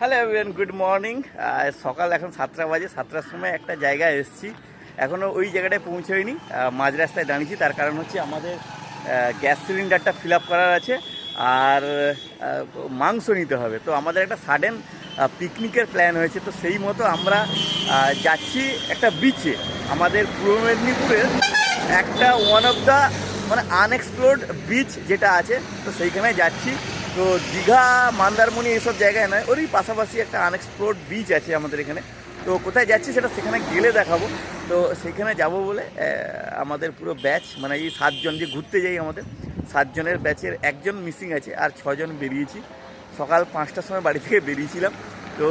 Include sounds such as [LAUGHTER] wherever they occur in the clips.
Hello everyone good morning সকাল এখন সাতটা বাজে, সাতটার সময় একটা জায়গায় এসেছি। এখনও ওই জায়গাটায় পৌঁছয়নি মাঝ রাস্তায় দাঁড়িয়েছি, তার কারণ হচ্ছে আমাদের গ্যাস সিলিন্ডারটা ফিল করার আছে, আর মাংস নিতে হবে। তো আমাদের একটা সাডেন পিকনিকের প্ল্যান হয়েছে, তো সেই মতো আমরা যাচ্ছি একটা বিচে আমাদের পূর্ব মেদিনীপুরের একটা ওয়ান অফ দ্য মানে আনএক্সপ্লোর্ড বিচ যেটা আছে, তো সেইখানে যাচ্ছি। তো দীঘা, মন্দারমণি এইসব জায়গায় নয়, ওরই পাশাপাশি একটা আনএক্সপ্লোর্ড বিচ আছে আমাদের এখানে। তো কোথায় যাচ্ছি সেটা সেখানে গেলে দেখাবো। তো সেখানে যাব বলে আমাদের পুরো ব্যাচ মানে এই সাতজন যে ঘুরতে যাই আমাদের, সাতজনের ব্যাচের একজন মিসিং আছে আর ছজন বেরিয়েছি। সকাল পাঁচটার সময় বাড়ি থেকে বেরিয়েছিলাম। তো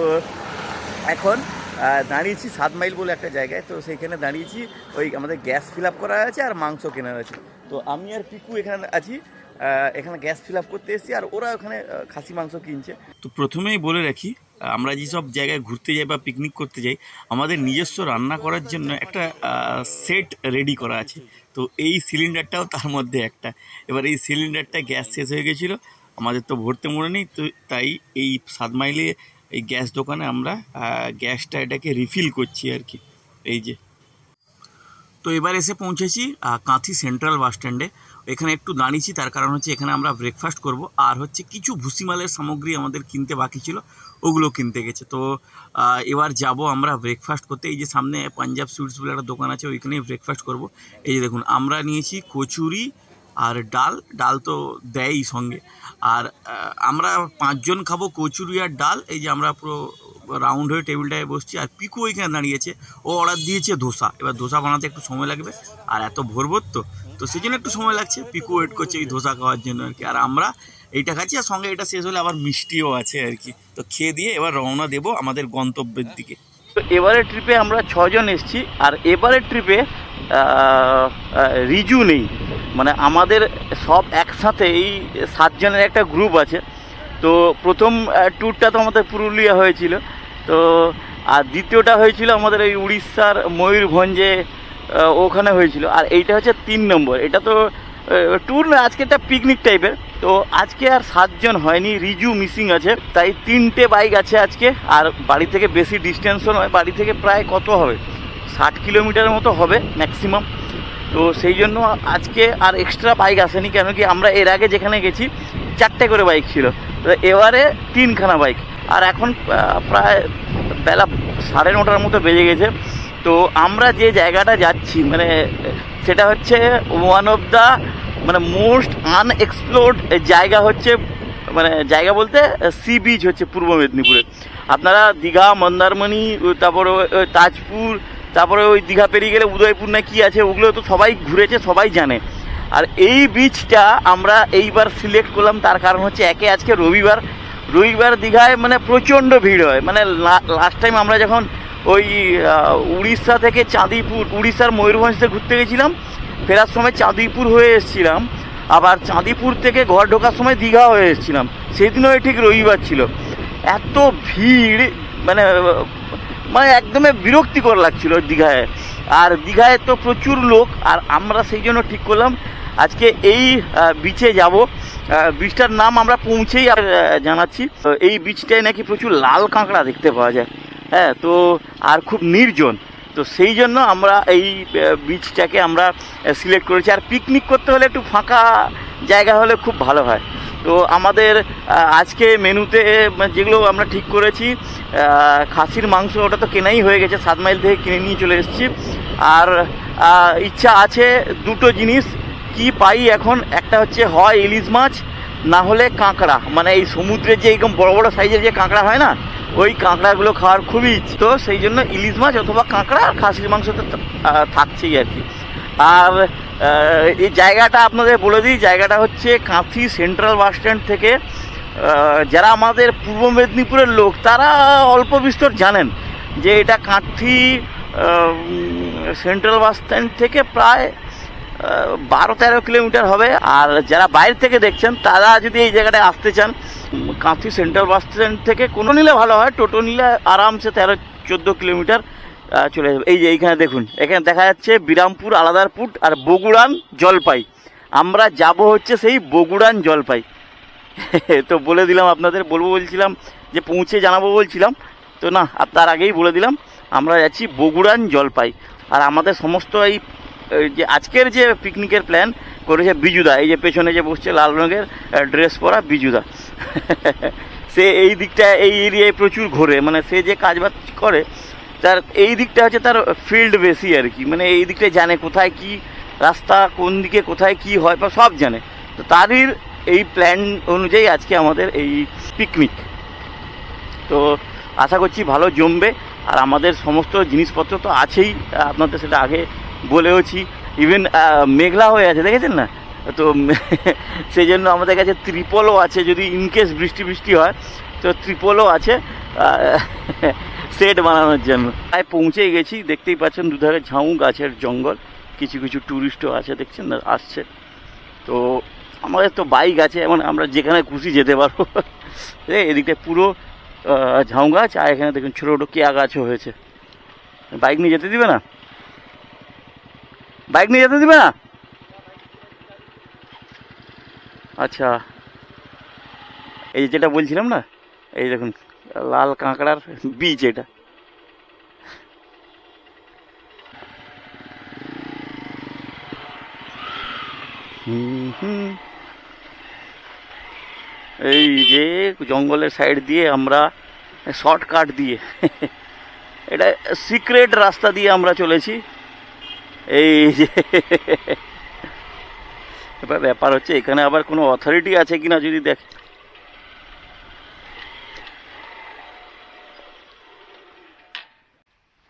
এখন দাঁড়িয়েছি সাত মাইল বলে একটা জায়গায়। তো সেইখানে দাঁড়িয়েছি, ওই আমাদের গ্যাস ফিল আপ করা আছে আর মাংস কেনার আছে। তো আমি আর পিকু এখানে আছি। এখানে গ্যাস ফিল আপ করতে এসেছি আর ওরা ওখানে খাসি মাংস কিনছে। তো প্রথমেই বলে রাখি আমরা যেসব জায়গায় ঘুরতে যাই বা পিকনিক করতে যাই, আমাদের নিজস্ব রান্না করার জন্য একটা সেট রেডি করা আছে। তো এই সিলিন্ডারটাও তার মধ্যে একটা। এবার এই সিলিন্ডারটা গ্যাস শেষ হয়ে গেছিল, আমাদের তো ভরতে মনে নেই, তো তাই এই সাত মাইলে এই গ্যাস দোকানে আমরা গ্যাসটা এটাকে রিফিল করছি আর কি। এই যে তো এবার এসে পৌঁছেছি কাঁথি সেন্ট্রাল বাস স্ট্যান্ডে। এখানে একটু দাঁড়িয়েছি, তার কারণ হচ্ছে এখানে আমরা ব্রেকফাস্ট করব। আর হচ্ছে কিছু ভুসিমালের সামগ্রী আমাদের কিনতে বাকি ছিল, ওগুলো কিনতে গেছে। তো এবার যাব আমরা ব্রেকফাস্ট করতে। এই যে সামনে পাঞ্জাব সুইটস বলে একটা দোকান আছে, ওইখানেই ব্রেকফাস্ট করব। এই যে দেখুন, আমরা নিয়েছি কচুরি আর ডাল। ডাল তো দেয়ই সঙ্গে। আর আমরা পাঁচজন খাব কচুরি আর ডাল। এই যে আমরা পুরো রাউন্ড হয়ে টেবিলটায় বসছি আর পিকু ওইখানে দাঁড়িয়েছে। ও অর্ডার দিয়েছে ধোসা। এবার ধোসা বানাতে একটু সময় লাগবে। আর এত ভোর ভোর তো। তো সেই জন্য একটু সময় লাগছে। পিকু ওয়েট করছে এই ধোসা খাওয়ার জন্য আর কি। আর আমরা এইটা খাচ্ছি আর সঙ্গে এটা শেষ হলে আবার মিষ্টিও আছে আর কি। তো খেয়ে দিয়ে এবার রওনা দেবো আমাদের গন্তব্যের দিকে। তো এবারের ট্রিপে আমরা ছজন এসছি আর এবারের ট্রিপে রিজু নেই। মানে আমাদের সব একসাথে এই সাতজনের একটা গ্রুপ আছে। তো প্রথম ট্যুরটা তো আমাদের পুরুলিয়া হয়েছিল। তো, আর দ্বিতীয়টা হয়েছিল আমাদের এই উড়িষ্যার ময়ূরভঞ্জে ওখানে হয়েছিল। আর এইটা হচ্ছে তিন নম্বর। এটা তো ট্যুর না, আজকে একটা পিকনিক টাইপের তো আজকে আর সাতজন হয়নি, রিজু মিসিং আছে। তাই তিনটে বাইক আছে আজকে, আর বাড়ি থেকে বেশি ডিস্টেন্সও নয়। বাড়ি থেকে প্রায় কত হবে? ষাট কিলোমিটার মতো হবে ম্যাক্সিমাম তো সেই জন্য আজকে আর এক্সট্রা বাইক আসেনি, কেন কি আমরা এর আগে যেখানে গেছি, চারটে করে বাইক ছিল। এবারে তিনখানা বাইক আর এখন প্রায় বেলা সাড়ে নটার মতো বেজে গেছে। তো আমরা যে জায়গাটা যাচ্ছি মানে সেটা হচ্ছে ওয়ান অফ দ্য মানে মোস্ট আনএক্সপ্লোর্ড জায়গা হচ্ছে মানে জায়গা বলতে সি বিচ হচ্ছে পূর্ব মেদিনীপুরে। আপনারা দীঘা, মন্দারমণি, তারপরে তাজপুর, তারপরে ওই দীঘা পেরিয়ে গেলে উদয়পুর না কি আছে, ওগুলো তো সবাই ঘুরেছে, সবাই জানে। আর এই বিচটা আমরা এইবার সিলেক্ট করলাম, তার কারণ হচ্ছে একে আজকে রবিবার রবিবার দীঘায় মানে প্রচণ্ড ভিড় হয়। মানে লাস্ট টাইম আমরা যখন ওই উড়িষ্যা থেকে চাঁদিপুর, উড়িষ্যার ময়ূরভঞ্জ থেকে ঘুরতে গেছিলাম, ফেরার সময় চাঁদিপুর হয়ে এসেছিলাম। আবার চাঁদিপুর থেকে ঘর ঢোকার সময় দীঘা হয়ে এসেছিলাম। সেদিনও ঠিক রবিবার ছিল। এত ভিড় মানে মানে একদমই বিরক্তিকর লাগছিল দীঘায়। আর দীঘায় তো প্রচুর লোক, আর আমরা সেই জন্য ঠিক করলাম আজকে এই বিচে যাব। বিচটার নাম আমরা পৌঁছেই আর, জানাচ্ছি। তো এই বিচটায় নাকি প্রচুর লাল কাঁকড়া দেখতে পাওয়া যায়। হ্যাঁ তো আর খুব নির্জন। তো সেই জন্য আমরা এই বিচটাকে আমরা সিলেক্ট করেছি। আর পিকনিক করতে হলে একটু ফাঁকা জায়গা হলে খুব ভালো হয়। তো আমাদের আজকে মেনুতে মানে যেগুলো আমরা ঠিক করেছি খাসির মাংস ওটা তো কেনাই হয়ে গেছে। সাত মাইল থেকে কিনে নিয়ে চলে এসেছি। আর ইচ্ছা আছে দুটো জিনিস। কি পাই এখন? একটা হচ্ছে হয় ইলিশ মাছ, না হলে কাঁকড়া। মানে এই সমুদ্রের যে এরকম বড় বড় সাইজের যে কাঁকড়া হয় না, ওই কাঁকড়াগুলো খাওয়ার খুবই তো সেই জন্য ইলিশ মাছ অথবা কাঁকড়া আর খাসির মাংস তো থাকছেই আর কি। আর এই জায়গাটা আপনাদের বলে দিই, জায়গাটা হচ্ছে কাঁথি সেন্ট্রাল বাস স্ট্যান্ড থেকে যারা আমাদের পূর্ব মেদিনীপুরের লোক, তারা অল্প বিস্তর জানেন যে এটা কাঁথি সেন্ট্রাল বাস স্ট্যান্ড থেকে প্রায় বারো তেরো কিলোমিটার হবে। আর যারা বাইরে থেকে দেখছেন, তারা যদি এই জায়গাটায় আসতে চান, কাঁথি সেন্ট্রাল বাস স্ট্যান্ড থেকে কোনো নিলে ভালো হয়, টোটো নিলে আরামসে তেরো চোদ্দ কিলোমিটার চলে যাবে। এই যে এইখানে দেখুন, এখানে দেখা যাচ্ছে বিরামপুর, আলাদারপুর আর বগুড়ান জলপাই। আমরা যাব হচ্ছে সেই বগুড়ান জলপাই। [LAUGHS] তো বলে দিলাম আপনাদের, বলব বলছিলাম যে পৌঁছে জানাব বলছিলাম। তো না তার আগেই বলে দিলাম, আমরা যাচ্ছি বগুড়ান জলপাই। আর আমাদের সমস্ত এই যে আজকের যে পিকনিকের প্ল্যান করেছে বিজুদা, এই যে পেছনে যে বসছে লাল রঙের ড্রেস পরা বিজুদা। [LAUGHS] সে এই দিকটা, এই এরিয়ায় প্রচুর ঘোরে মানে সে যে কাজ বাজ করে, তার এই দিকটা হচ্ছে তার ফিল্ড বেশি আর কি। মানে এই দিকটা জানে কোথায় কি রাস্তা, কোন দিকে কোথায় কি হয়, বা সব জানে। তো তারই এই প্ল্যান অনুযায়ী আজকে আমাদের এই পিকনিক তো আশা করছি ভালো জমবে, আর আমাদের সমস্ত জিনিসপত্র তো আছেই আপনাদের সেটা আগে বলেওছি ইভেন মেঘলা হয়ে আছে, দেখেছেন না? তো [LAUGHS] সেই জন্য আমাদের কাছে ত্রিপলও আছে, যদি ইনকেস বৃষ্টি বৃষ্টি হয়, তো ত্রিপলও আছে সেট [LAUGHS] বানানোর জন্য। প্রায় পৌঁছেই গেছি, দেখতেই পাচ্ছেন দুধারে ঝাউ গাছের জঙ্গল। কিছু কিছু ট্যুরিস্টও আছে, দেখছেন না? আসছে। তো আমাদের তো বাইক আছে মানে আমরা যেখানে খুশি যেতে পারব। [LAUGHS] এদিকটা পুরো ঝাউ গাছ, আর এখানে দেখুন ছোটো ছোটো কেয়া গাছও হয়েছে। বাইক নিয়ে যেতে দিবে না? বাইক নিয়ে যেতে দিবে না আচ্ছা এই যে যেটা বলছিলাম না এই দেখুন লাল কাঁকড়ার বীজ এটা হুম হুম এই যে জঙ্গলের সাইড দিয়ে আমরা শর্টকাট দিয়ে এটা সিক্রেট রাস্তা দিয়ে আমরা চলেছি এই যে এবার ব্যাপার হচ্ছে, এখানে আবার কোনো অথরিটি আছে কিনা যদি দেখ।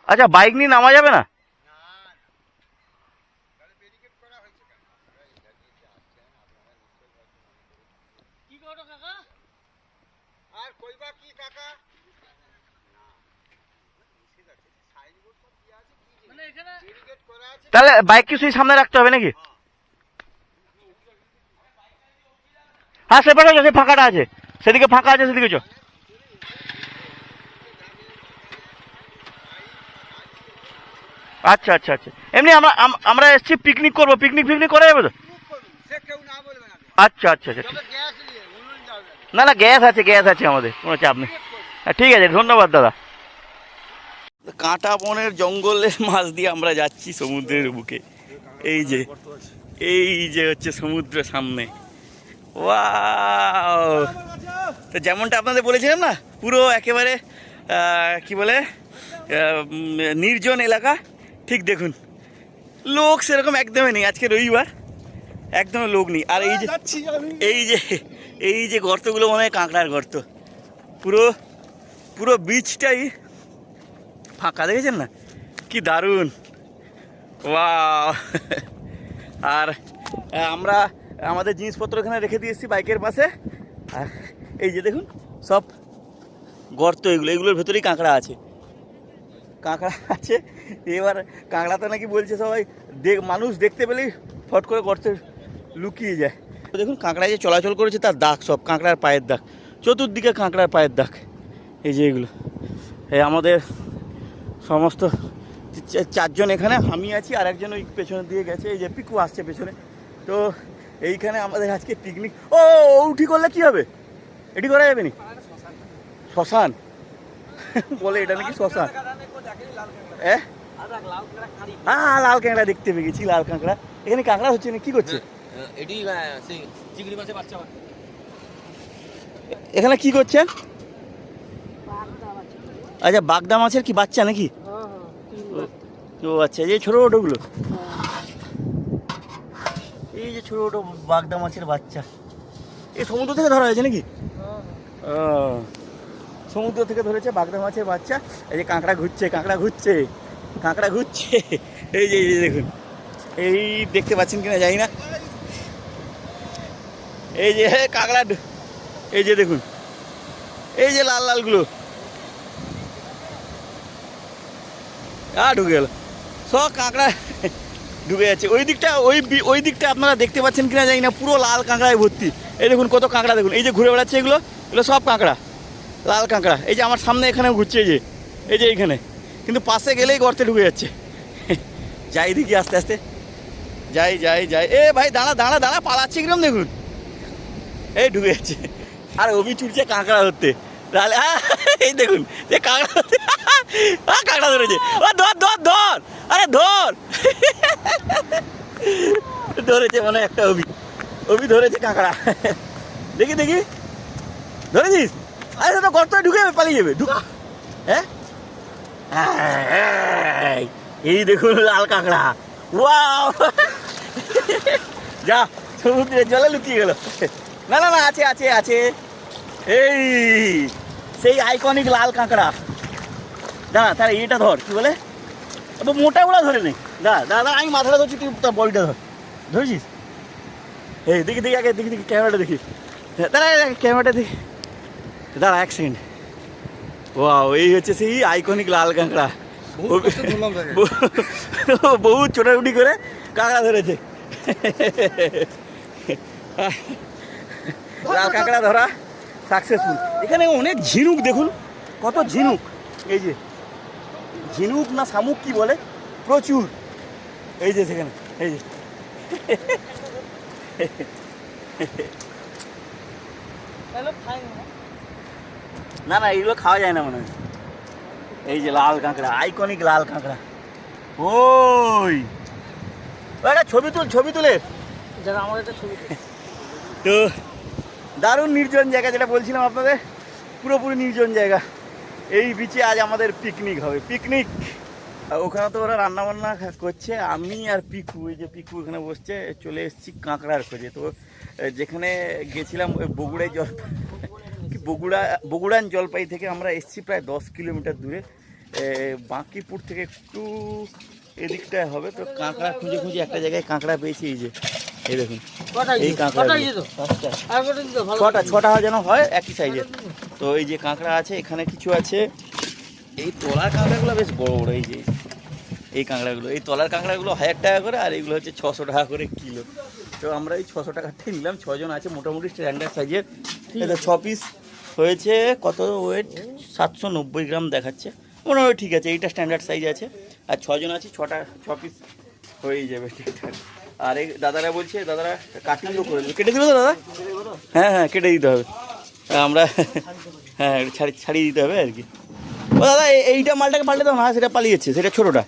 আচ্ছা বাইক নিয়ে নামা যাবে না আর কইবা কি কাকা ব্যারিকেড করা আছে তাহলে বাইক কি সেই সামনে রাখতে হবে নাকি? হ্যাঁ সে ফাঁকাটা আছে। সেদিকে ফাঁকা আছে, সেদিকে চো আচ্ছা আচ্ছা আচ্ছা। এমনি আমরা, আম- আমরা এসছি পিকনিক করব। পিকনিক ফিকনিক করা যাবে তো? আচ্ছা আচ্ছা আচ্ছা। না না গ্যাস আছে গ্যাস আছে আমাদের। কোনো চাপ নেই। ঠিক আছে, ধন্যবাদ, দাদা। কাঁটা বনের জঙ্গলের মাছ দিয়ে আমরা যাচ্ছি সমুদ্রের বুকে। এই যে এই যে হচ্ছে সমুদ্রের সামনে। তো যেমনটা আপনাদের বলেছিলাম না পুরো একেবারে কি বলে নির্জন এলাকা। ঠিক দেখুন লোক সেরকম একদমই নেই। আজকে রবিবার একদম লোক নেই। আর এই যে এই যে এই যে গর্তগুলো মনে হয় কাঁকড়ার গর্ত। পুরো পুরো বিচটাই ফাঁকা দেখেছেন না? কি দারুণ। ওয়াও। আর আমরা আমাদের জিনিসপত্র এখানে রেখে দিয়ে এসেছি বাইকের পাশে। আর এই যে দেখুন, সব গর্ত এগুলো। এগুলোর ভেতরেই কাঁকড়া আছে। কাঁকড়া আছে। এবার কাঁকড়াতে নাকি বলছে সবাই, দেখ, মানুষ দেখতে পেলেই ফট করে গর্তে লুকিয়ে যায়। দেখুন কাঁকড়া যে চলাচল করেছে তার দাগ সব, কাঁকড়ার পায়ের দাগ। চতুর্দিকে কাঁকড়ার পায়ের দাগ। এই যে এগুলো। এই আমাদের সমস্ত চারজন এখানে আমি আছি আর একজন ওই পেছনে দিয়ে গেছে এই যে পিকু আসছে পেছনে। তো এইখানে আমাদের আজকে পিকনিক ও উঠি করলে কি হবে? এটি করা যাবে নি? শ্মশান। [LAUGHS] বলে এটা নাকি শ্মশান। হ্যাঁ হ্যাঁ লাল কাঁকড়া দেখতে পেয়ে গেছি লাল কাঁকড়া। এখানে কাঁকড়া হচ্ছে না কি করছে? এটি। এখানে কি করছেন আচ্ছা বাগদা মাছের কি বাচ্চা নাকি? ও আচ্ছা এই ছোটো ছোটোগুলো। এই যে ছোটো ছোটো বাগদা মাছের বাচ্চা। এই সমুদ্র থেকে ধরা হয়েছে নাকি? সমুদ্র থেকে ধরেছে বাগদা মাছের বাচ্চা। এই যে কাঁকড়া ঘুরছে কাঁকড়া ঘুরছে কাঁকড়া ঘুরছে। এই যে, এই দেখুন। এই দেখতে পাচ্ছেন কিনা জানি না। এই যে, কাঁকড়া, এই যে দেখুন। এই যে লাল লালগুলো। আ ঢুকে গেল। সব কাঁকড়া ঢুকে যাচ্ছে। ওই দিকটা, ওই ওই দিকটা আপনারা দেখতে পাচ্ছেন কিনা জানি না, পুরো লাল কাঁকড়ায় ভর্তি। এই দেখুন কত কাঁকড়া, দেখুন। এই যে ঘুরে বেড়াচ্ছে এগুলো এগুলো সব কাঁকড়া, লাল কাঁকড়া। এই যে আমার সামনে এখানে ঘুরছে, এই যে এই যে এইখানে। কিন্তু পাশে গেলেই গর্তে ঢুকে যাচ্ছে। যাই দেখি আস্তে আস্তে। যাই যাই যাই। এ ভাই, দাঁড়া দাঁড়া দাঁড়া, পালাচ্ছে কিরম দেখুন। এই ঢুকে যাচ্ছে। আর অভি ছুটছে কাঁকড়া ধরতে। তাহলে এই দেখুন যে কাঁকড়া কাঁকড়া ধরেছে। ও ধর ধর ধর। আরে ধর। ধরেছে মানে একটা অভি। অভি ধরেছে কাঁকড়া। দেখি দেখি। ধরেছিস? আরে তো গর্ত ঢুকে যাবে, পালিয়ে যাবে। ঢুক। হ্যাঁ? এই, দেখুন লাল কাঁকড়া। ওয়াও। যা সমুদ্রের জলে লুকিয়ে গেল। না না না আছে আছে আছে। এই সেই আইকনিক লাল কাঁকড়া। দাঁড়া তাহলে এটা ধর কি বলে? তো মোটা মোটাগুলো ধরে নে। দাঁড়া দাঁড়া আমি মাথাটা ধরছি তুই তার বডিটা ধর। ধরেছিস? এই দেখি দেখি আগে দেখি দেখি ক্যামেরাটা দেখি। দাঁড়া ক্যামেরাটা দেখি। দাঁড়া এক সেকেন্ড। ওয়াও এই হচ্ছে সেই আইকনিক লাল কাঁকড়া। বহু ছোটাছুটি করে কাঁকড়া ধরেছে। লাল কাঁকড়া ধরা। সাকসেসফুল এখানে অনেক ঝিনুক দেখুন কত ঝিনুক। এই যে ঝিনুক না শামুক কি বলে? প্রচুর। এই যে সেখানে এই যে। না না এগুলো খাওয়া যায় না মনে হয়। এই যে লাল কাঁকড়া আইকনিক লাল কাঁকড়া। ওই! একটা ছবি তুল ছবি তুলে। যারা আমার একটা ছবি তো দারুণ নির্জন জায়গা যেটা বলছিলাম আপনাদের, পুরোপুরি নির্জন জায়গা। এই বিচে আজ আমাদের পিকনিক হবে। পিকনিক ওখানে তো ওরা রান্না বান্না করছে, আমি আর পিকু, এই যে পিকু এখানে বসছে, চলে এসেছি কাঁকড়ার খোঁজে। তো যেখানে গেছিলাম ওই বগুড়ায় জল, [LAUGHS] কি বগুড়া, বগুড়ান জলপাই থেকে আমরা এসেছি প্রায় দশ কিলোমিটার দূরে। বাঁকিপুর থেকে একটু এদিকটায় হবে। তো কাঁকড়া খুঁজে খুঁজে একটা জায়গায় কাঁকড়া পেয়েছি, এই যে। এই দেখুন। এই কাঁকড়া ছটা ছটা যেন হয় একই সাইজের তো এই যে কাঁকড়া আছে এখানে কিছু আছে। এই তলার কাঁকড়াগুলো বেশ বড় বড় এই যে এই কাঁকড়াগুলো। এই তলার কাঁকড়াগুলো হাজার টাকা করে আর এইগুলো হচ্ছে ছশো টাকা করে কিলো। তো আমরা এই ছশো টাকাটাই নিলাম। ছজন আছে মোটামুটি স্ট্যান্ডার্ড সাইজের এটা ছ পিস হয়েছে। কত ওয়েট সাতশো নব্বই গ্রাম দেখাচ্ছে। মোটামুটি ঠিক আছে এইটা স্ট্যান্ডার্ড সাইজ আছে। আর ছজন আছে ছটা ছ পিস হয়েই যাবে। ঠিকঠাক আর এই দাদারা বলছে দাদারা কাটিংও করে দেবে কেটে দেবে তো দাদা? হ্যাঁ হ্যাঁ কেটে দিতে হবে। আমরা হ্যাঁ ছাড়ি ছাড়িয়ে দিতে হবে আর কি। ও দাদা এইটা মালটাকে পাল্টে দাও না সেটা পালিয়েছে সেটা ছোটোটা।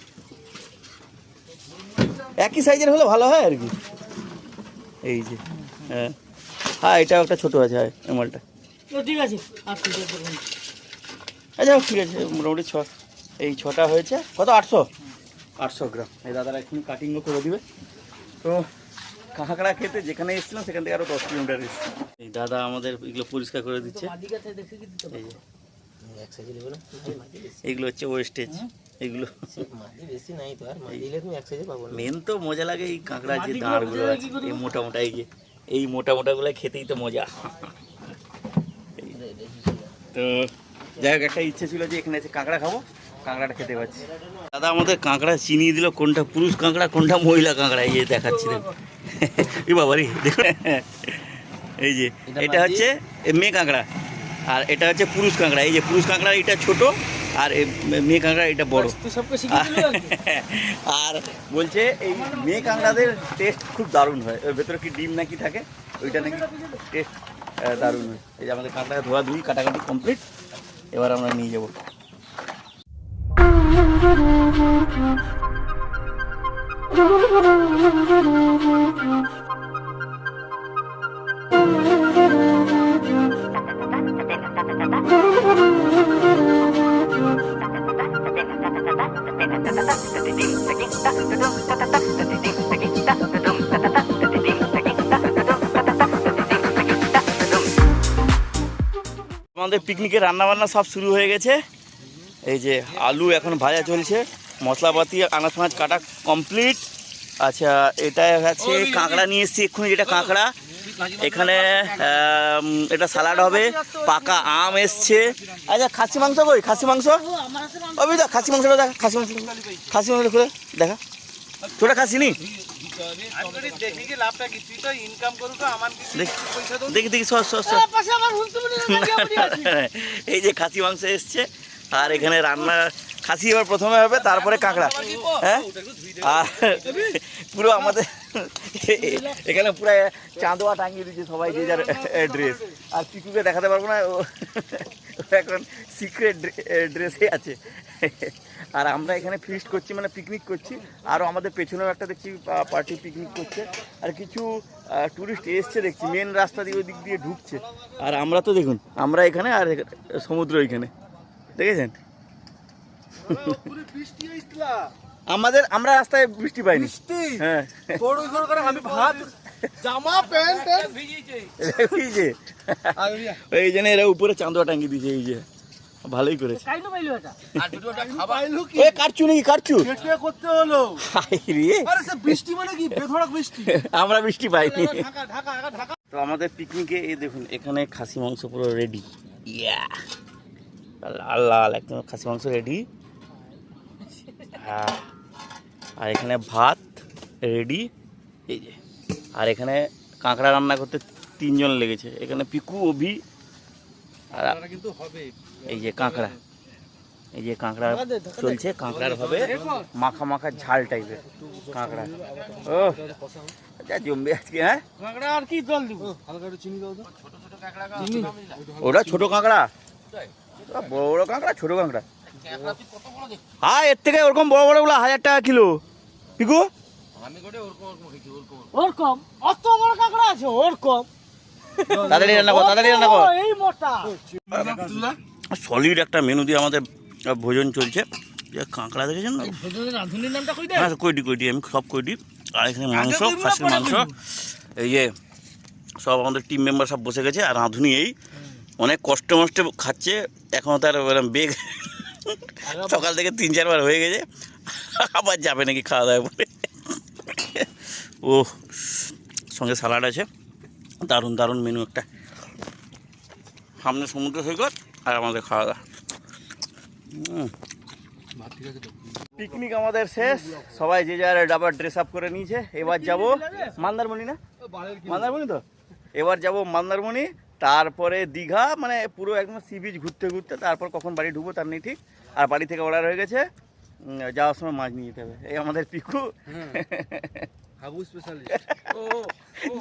একই সাইজের হলে ভালো হয় আর কি। এই যে হ্যাঁ। হ্যাঁ এটাও একটা ছোটো আছে হ্যাঁ এই মালটা। ঠিক আছে আচ্ছা ঠিক আছে মোটামুটি ছ এই ছটা হয়েছে। কত আটশো? আটশো গ্রাম। এই দাদারা এক্ষুনি কাটিংও করে দিবে। তো কাঁকড়া খেতে যেখানে এসেছিলাম সেখান থেকে আরও দশ কিলোমিটার এসেছি। এই দাদা আমাদের এগুলো পরিষ্কার করে দিচ্ছে। এগুলো হচ্ছে ওয়েস্টেজ এগুলো বেশি নাই তো আর মাটি দিলে তুমি এক সাইজে পাবো মেন তো মজা লাগে এই কাঁকড়া যে দাঁড়গুলো আছে এই মোটা মোটা এই যে এই মোটা মোটাগুলো খেতেই তো মজা। তো যাই হোক একটা ইচ্ছে ছিল যে এখানে এসে কাঁকড়া খাব। কাঁকড়াটা খেতে পাচ্ছি। দাদা আমাদের কাঁকড়া চিনিয়ে দিল কোনটা পুরুষ কাঁকড়া কোনটা মহিলা কাঁকড়া এই যে দেখাচ্ছি এই বাবারি দেখুন। এই যে এটা হচ্ছে এ মেয়ে কাঁকড়া আর এটা হচ্ছে পুরুষ কাঁকড়া এই যে পুরুষ কাঁকড়া এটা ছোট আর এ মেয়ে কাঁকড়া এটা বড়। আর বলছে এই মেয়ে কাঁকড়াদের টেস্ট খুব দারুণ হয়। ওর ভেতরে কি ডিম নাকি থাকে ওইটা নাকি টেস্ট দারুণ হয়। এই যে আমাদের কাঁকড়া ধোয়া ধুই কাটাকাটি কমপ্লিট এবার আমরা নিয়ে যাব। আমাদের পিকনিকের রান্নাবান্না সব শুরু হয়ে গেছে। এই যে আলু এখন ভাজা চলছে মশলাপাতি আনাজ ফানাজ কাটা কমপ্লিট আচ্ছা এটা হচ্ছে কাঁকড়া নিয়ে এসছি এক্ষুনি যেটা কাঁকড়া এখানে এটা স্যালাড হবে পাকা আম এসছে আচ্ছা খাসি মাংস কই খাসি মাংস অবিদা খাসি মাংসটা দেখা খাসি মাংস খাসি মাংস খুলে দেখা ছোটা খাসি নি দেখ- দেখি দেখি সর সর এই যে খাসি মাংস এসছে আর এখানে রান্না খাসি এবার প্রথমে হবে, তারপরে কাঁকড়া। হ্যাঁ? আর পুরো আমাদের এখানে পুরো চাঁদোয়া টাঙিয়ে দিচ্ছে সবাই, যে যার ড্রেস আর পিকুকে দেখাতে পারব না, ও এখন সিক্রেট ড্রেসে আছে। আর আমরা এখানে ফিস্ট করছি মানে পিকনিক করছি। আরও আমাদের পেছনেও একটা দেখছি পার্টি পিকনিক করছে। আর কিছু ট্যুরিস্ট এসছে দেখছি মেন রাস্তা দিয়ে ওদিক দিয়ে ঢুকছে। আর আমরা তো দেখুন, আমরা এখানে আর সমুদ্র এখানে। দেখেছেন? আমাদের আমরা রাস্তায় বৃষ্টি পাইনি। হ্যাঁ। বড় ঘর করে আমি ভাত জামা প্যান্ট এই এই জন্য এরা উপরে চাঁদোয়া টাঙ্গি দিয়েছে এই যে। ভালোই করেছে। কাটছু নাকি কাটছু করতে হলো। হাই রে। আরে সে বৃষ্টি মানে কি? বেধড়ক বৃষ্টি। আমরা বৃষ্টি পাইনি। ঢাকা ঢাকা ঢাকা ঢাকা। তো আমাদের পিকনিকে এই দেখুন এখানে খাসি মাংস পুরো রেডি ইয়া লাল লাল একদম খাসি মাংস রেডি হ্যাঁ। আর এখানে ভাত রেডি এই যে। আর এখানে কাঁকড়া রান্না করতে তিনজন লেগেছে। এখানে পিকু অভি আর কিন্তু হবে। এই যে কাঁকড়া। এই যে কাঁকড়া চলছে। কাঁকড়ার হবে মাখা মাখা ঝাল টাইপের কাঁকড়া। ও। যা জমবে আজকে হ্যাঁ? কাঁকড়া আর কি জল দিব? হালকা একটু চিনি দাও তো। ওটা ছোট কাঁকড়া? বড় বড় কাঁকড়া ছোট কাঁকড়া। হ্যাঁ এর থেকে ওরকম বড় বড়গুলো হাজার টাকা কিলো। পিকু? ওর অত বড় কাঁকড়া আছে ওর তাড়াতাড়ি রান্না কর তাড়াতাড়ি রান্না কর। এই মোটা। সলিড একটা মেনু দিয়ে আমাদের ভোজন চলছে। যে কাঁকড়া দেখেছেন না? ভোজনের কই দে? হ্যাঁ কইটি কইটি আমি সব কইটি আর এখানে মাংস খাসির মাংস। এই যে সব আমাদের টিম মেম্বার সব বসে গেছে আর রাঁধুনি এই অনেক কষ্ট মষ্ট খাচ্ছে এখনও তার এরম বেগ সকাল থেকে তিন চারবার হয়ে গেছে আবার যাবে নাকি খাওয়া দাওয়া বলে ও সঙ্গে স্যালাড আছে দারুণ দারুণ মেনু একটা। সামনে সমুদ্র সৈকত আর আমাদের খাওয়া দাওয়া। হুম পিকনিক আমাদের শেষ। সবাই যে যার ডাবার ড্রেস আপ করে নিয়েছে এবার যাব মন্দারমণি না? মন্দারমণি তো? এবার যাব মন্দারমণি তারপরে দীঘা মানে পুরো একদম সি বিচ ঘুরতে ঘুরতে তারপর কখন বাড়ি ঢুকবো তার নেই ঠিক। আর বাড়ি থেকে অর্ডার হয়ে গেছে যাওয়ার সময় মাছ নিয়ে যেতে হবে। এই আমাদের পিকু। [LAUGHS]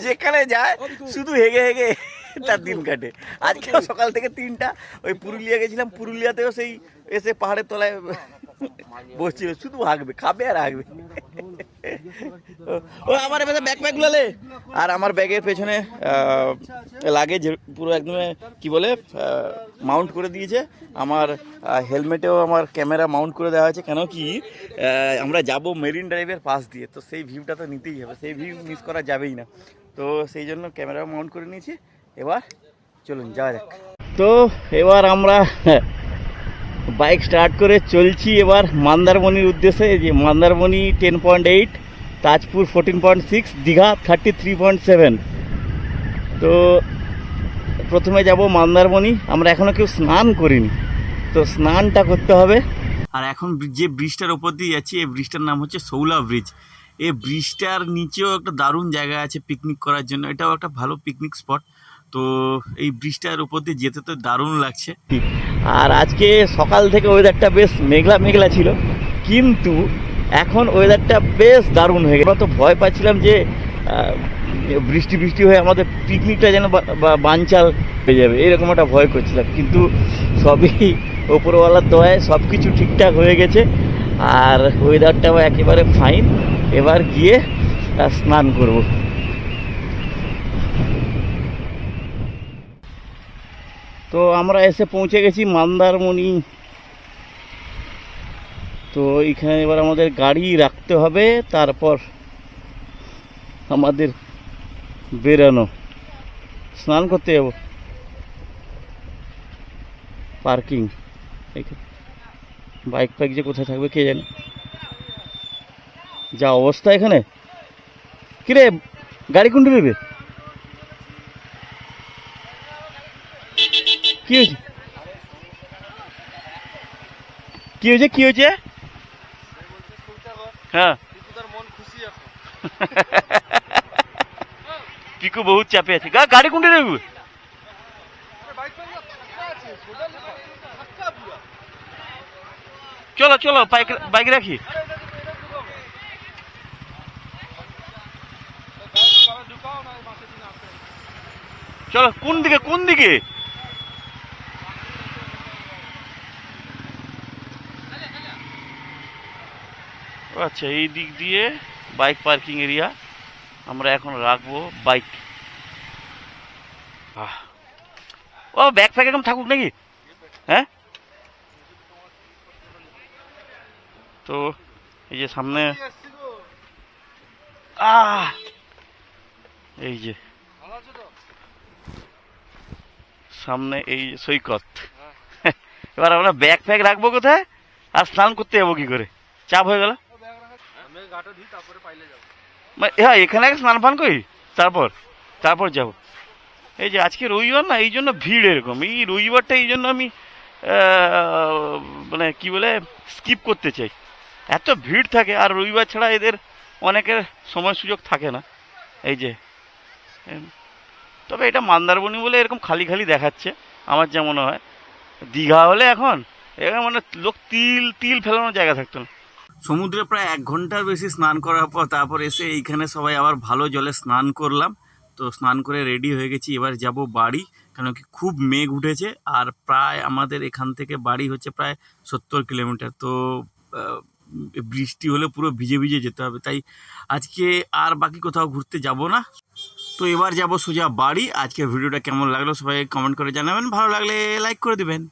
যেখানে যায় শুধু হেগে হেগে তার দিন কাটে। আজকেও সকাল থেকে তিনটা ওই পুরুলিয়া গেছিলাম পুরুলিয়াতেও সেই এসে পাহাড়ের তলায় [LAUGHS] বসছিল শুধু হাঁকবে খাবে আর হাঁকবে ও, আমার এবার ব্যাগ গুলালে। আর আমার ব্যাগের পেছনে লাগেজ পুরো একদম, কি বলে মাউন্ট করে দিয়েছে। আমার হেলমেটেও আমার ক্যামেরা মাউন্ট করে দেওয়া হয়েছে কেন কি আমরা যাব মেরিন ড্রাইভের পাশ দিয়ে। তো সেই ভিউটা তো নিতেই হবে। সেই ভিউ মিস করা যাবেই না। তো সেই জন্য ক্যামেরা মাউন্ট করে নিয়েছি। এবার চলুন, যাওয়া যাক। তো এবার আমরা বাইক স্টার্ট করে চলছি এবার মন্দারমণির উদ্দেশ্যে যে Mandarmani ten point eight Tajpur fourteen point six Digha thirty three point seven তো প্রথমে যাব মন্দারমণি, আমরা এখনও কেউ স্নান করিনি, তো স্নানটা করতে হবে। আর এখন যে ব্রিজটার ওপর দিয়ে যাচ্ছি, এই ব্রিজটার নাম হচ্ছে সৌলা ব্রিজ। এই ব্রিজটার নিচেও একটা দারুণ জায়গা আছে পিকনিক করার জন্য, এটাও একটা ভালো পিকনিক স্পট তো এই ব্রিজটার উপর দিয়ে যেতে তো দারুণ লাগছে। আর আজকে সকাল থেকে ওয়েদারটা বেশ মেঘলা মেঘলা ছিল, কিন্তু এখন ওয়েদারটা বেশ দারুণ হয়ে আমরা তো ভয় পাচ্ছিলাম যে বৃষ্টি বৃষ্টি হয়ে আমাদের পিকনিকটা যেন বানচাল হয়ে যাবে, এরকম একটা ভয় করছিলাম। কিন্তু সবই ওপরওয়ালার দয়ায় সব কিছু ঠিকঠাক হয়ে গেছে, আর ওয়েদারটাও একেবারে ফাইন এবার গিয়ে স্নান করব। তো আমরা এসে পৌঁছে গেছি মন্দারমণি। তো এখানে এবার আমাদের গাড়ি রাখতে হবে, তারপর আমাদের বেরানো। স্নান করতে যাব। পার্কিং। বাইক ফাইক যে কোথায় থাকবে কে জানে? যা অবস্থা এখানে। কিরে, গাড়ি কোনটা নেবে? কি হয়েছে? কি হয়েছে? কি হয়েছে? হ্যাঁ। [LAUGHS] পিকু বহুত চাপে আছে। গা, গাড়ি কোনটা নেবে চলো চলো, বাইক বাইক রাখি। চলো, কোন দিকে কোন দিকে? আচ্ছা এই দিক দিয়ে বাইক পার্কিং এরিয়া। আমরা এখন রাখব বাইক। আহ। ও ব্যাগ ফ্যাগ এরকম থাকুক নাকি? হ্যাঁ? তো এই যে সামনে আহ! এই যে। সামনে এই সৈকত। এবার আমরা ব্যাগ ফ্যাগ রাখব কোথায়? আর স্নান করতে যাব কি করে? চাপ হয়ে গেল? মানে, হ্যাঁ এখানে আগে স্নান ফান করি তারপর তারপর যাব। এই যে আজকে রবিবার না এই জন্য ভিড় এরকম। এই রবিবারটা এই জন্য আমি মানে কি বলে স্কিপ করতে চাই। এত ভিড় থাকে আর রবিবার ছাড়া এদের অনেকের সময় সুযোগ থাকে না। এই যে তবে এটা মন্দারমণি বলে এরকম খালি খালি দেখাচ্ছে আমার যা মনে হয়। দীঘা হলে এখন এখানে মানে লোক তিল তিল ফেলানোর জায়গা থাকতো না। সমুদ্রে প্রায় এক ঘণ্টার বেশি স্নান করার পর তারপর এসে এইখানে সবাই আবার ভালো জলে স্নান করলাম। তো স্নান করে রেডি হয়ে গেছি। এবার যাব বাড়ি, কেন কি খুব মেঘ উঠেছে আর প্রায় আমাদের এখান থেকে বাড়ি হচ্ছে প্রায় সত্তর কিলোমিটার। তো বৃষ্টি হলে পুরো ভিজে ভিজে যেতে হবে। তাই আজকে আর বাকি কোথাও ঘুরতে যাব না। তো এবার যাব সোজা বাড়ি। আজকে ভিডিওটা কেমন লাগল সবাই কমেন্ট করে জানাবেন। ভালো লাগলে লাইক করে দিবেন।